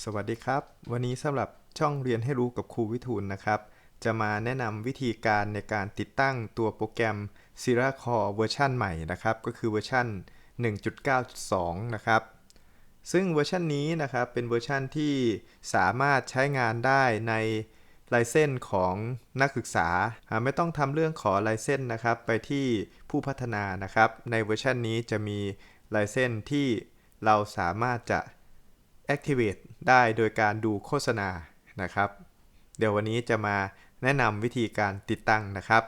สวัสดีครับ วันนี้สำหรับช่องเรียนให้รู้กับครูวิทูลนะครับ จะมาแนะนำวิธีการในการติดตั้งตัวโปรแกรม s i r a Core เวอร์ชันใหม่นะครับ ก็คือเวอร์ชัน1.9.2 นะครับ ซึ่งเวอร์ชันนี้นะครับเป็นเวอร์ชันที่สามารถใช้งานได้ในลายเส้นของนักศึกษา ไม่ต้องทำเรื่องขอลายเส้นนะครับ ไปที่ผู้พัฒนานะครับ ในเวอร์ชันนี้จะมีลายเส้นที่เราสามารถจะ Activate ได้โดยการดูโฆษณานะครับ เดี๋ยววันนี้จะมาแนะนำวิธีการติดตั้งนะครับ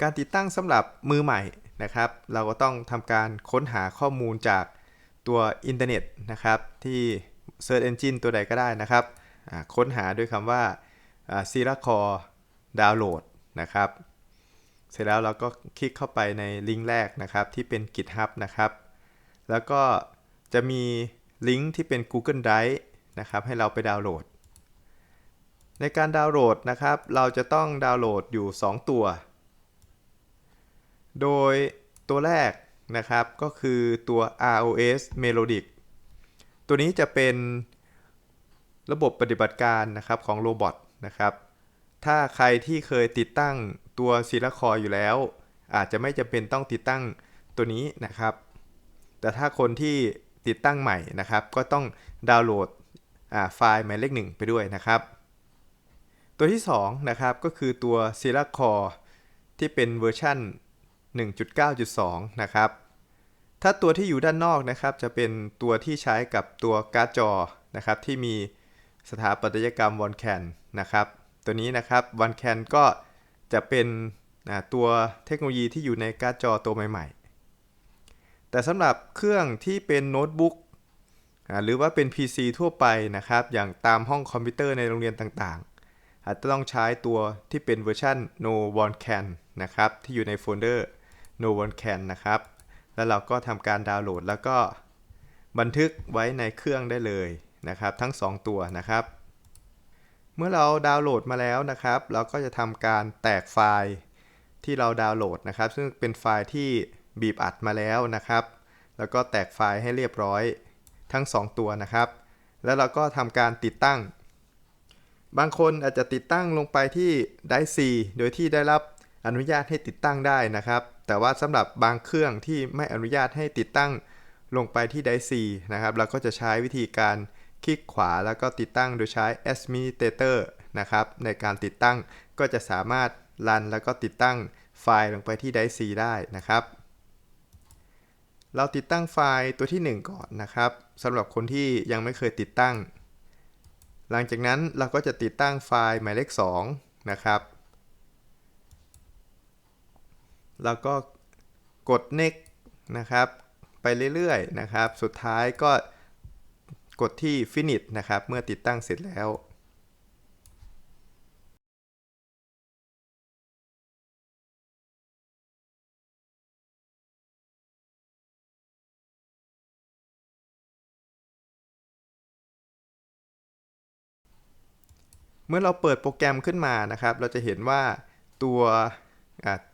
การติดตั้งสำหรับมือใหม่นะครับ เราก็ต้องทำการค้นหาข้อมูลจากตัวอินเทอร์เน็ตนะครับ ที่ Search Engine ตัวใดก็ได้นะครับค้นหาด้วยคำว่า s i r a c o r e Download นะครับ เสร็จแล้วเราก็คลิกเข้าไปในลิงก์แรกนะครับที่เป็น GitHub นะครับ แล้วก็ จะมีลิงก์ที่เป็น Google Drive นะครับให้เราไปดาวน์โหลด ในการดาวน์โหลดนะครับ เราจะต้องดาวน์โหลดอยู่ 2 ตัว โดยตัวแรกนะครับก็คือตัว ROS Melodic ตัวนี้จะเป็นระบบปฏิบัติการนะครับของโรบอทนะครับ ถ้าใครที่เคยติดตั้งตัวซีลคออยู่แล้ว อาจจะไม่จำเป็นต้องติดตั้งตัวนี้นะครับ แต่ถ้าคนที่ ติดตั้งใหม่นะครับ ก็ต้องดาวน์โหลดไฟล์หมายเลขหนึ่งไปด้วยนะครับ ตัวที่2นะครับก็คือตัว s i r a Core ที่เป็นเวอร์ชัน1.9.2 นะครับ ถ้าตัวที่อยู่ด้านนอกนะครับจะเป็นตัวที่ใช้กับตัวการ์ดจอนะครับที่มีสถาปัตยกรรมวอนแคนนะครับ ตัวนี้นะครับวอนแคนก็จะเป็นตัวเทคโนโลยีที่อยู่ในการ์ดจอตัวใหม่ ๆ แต่สำหรับเครื่องที่เป็นโน้ตบุ๊กหรือว่าเป็น PC ทั่วไปนะครับ อย่างตามห้องคอมพิวเตอร์ในโรงเรียนต่างๆ อาจจะต้องใช้ตัวที่เป็นเวอร์ชัน No One Can นะครับ ที่อยู่ในโฟลเดอร์ No One Can นะครับ แล้วเราก็ทำการดาวน์โหลด แล้วก็บันทึกไว้ในเครื่องได้เลยนะครับ ทั้ง 2 ตัวนะครับ เมื่อเราดาวน์โหลดมาแล้วนะครับ เราก็จะทำการแตกไฟล์ที่เราดาวน์โหลดนะครับ ซึ่งเป็นไฟล์ที่ บีบอัดมาแล้วนะครับ แล้วก็แตกไฟล์ให้เรียบร้อยทั้ง 2 ตัวนะครับ แล้วเราก็ทำการติดตั้ง บางคนอาจจะติดตั้งลงไปที่ไดซีโดยที่ได้รับอนุญาตให้ติดตั้งได้นะครับ แต่ว่าสำหรับบางเครื่องที่ไม่อนุญาตให้ติดตั้งลงไปที่ไดซีนะครับเราก็จะใช้วิธีการคลิกขวาแล้วก็ติดตั้งโดยใช้ Administrator นะครับในการติดตั้งก็จะสามารถรันแล้วก็ติดตั้งไฟล์ลงไปที่ไดซีได้นะครับ เราติดตั้งไฟล์ตัวที่ 1 ก่อนนะครับสำหรับคนที่ยังไม่เคยติดตั้ง หลังจากนั้นเราก็จะติดตั้งไฟล์หมายเลข 2 นะครับ แล้วก็กด next นะครับ ไปเรื่อยๆนะครับ สุดท้ายก็กดที่ finish นะครับ เมื่อติดตั้งเสร็จแล้ว มื่อเราเปิดโปรแกรมขึ้นมานะครับ เราจะเห็นว่าตัว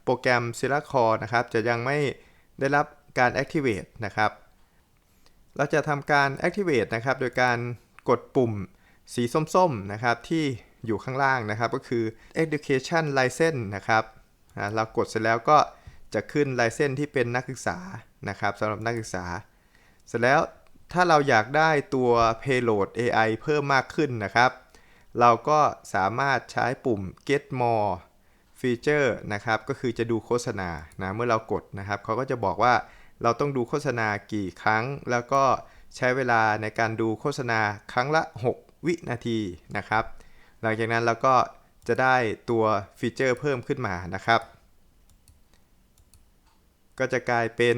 โปรแกรม s i r a Core นะครับ จะยังไม่ได้รับการ activate นะครับ เราจะทำการ activate นะครับ โดยการกดปุ่มสีส้มๆนะครับที่อยู่ข้างล่างนะครับ ก็คือ education license นะครับเรากดเสร็จแล้วก็จะขึ้น license ที่เป็นนักศึกษานะครับสำหรับนักศึกษา เสร็จแล้วถ้าเราอยากได้ตัว payload AI เพิ่มมากขึ้นนะครับ เราก็สามารถใช้ปุ่ม get more feature นะครับก็คือจะดูโฆษณานะเมื่อเรากดนะครับเขาก็จะบอกว่าเราต้องดูโฆษณากี่ครั้ง แล้วก็ใช้เวลาในการดูโฆษณาครั้งละ 6 วินาทีนะครับ หลังจากนั้นเราก็จะได้ตัวฟีเจอร์เพิ่มขึ้นมานะครับ ก็จะกลายเป็น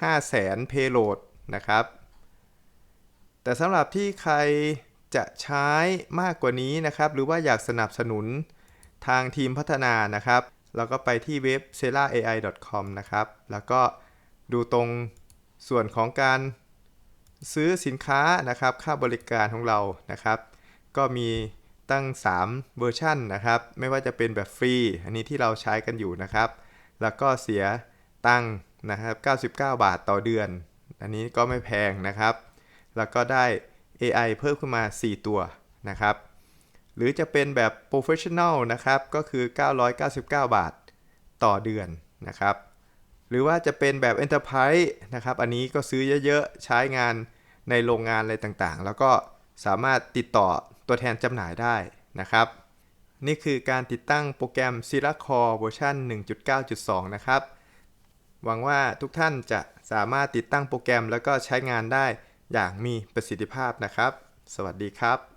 5 0 0 0 0 0 payload นะครับ แต่สำหรับที่ใคร จะใช้มากกว่านี้นะครับ หรือว่าอยากสนับสนุนทางทีมพัฒนานะครับ เราก็ไปที่เว็บ s e l a ai com นะครับ แล้วก็ดูตรงส่วนของการซื้อสินค้านะครับ ค่าบริการของเรานะครับ ก็มีตั้ง 3 เวอร์ชันนะครับ ไม่ว่าจะเป็นแบบฟรี อันนี้ที่เราใช้กันอยู่นะครับ แล้วก็เสียตังนะครับ 99 บาทต่อเดือน อันนี้ก็ไม่แพงนะครับ แล้วก็ได้ AI เพิ่มขึ้นมา 4 ตัวนะครับ หรือจะเป็นแบบ Professional นะครับ ก็คือ 999 บาทต่อเดือนนะครับ หรือว่าจะเป็นแบบ Enterprise นะครับ อันนี้ก็ซื้อเยอะๆ ใช้งานในโรงงานอะไรต่างๆ แล้วก็สามารถติดต่อตัวแทนจำหน่ายได้นะครับ นี่คือการติดตั้งโปรแกรม s i l a Core เวอร์ชัน1.9.2 นะครับ หวังว่าทุกท่านจะสามารถติดตั้งโปรแกรมแล้วก็ใช้งานได้ อย่างมีประสิทธิภาพนะครับ สวัสดีครับ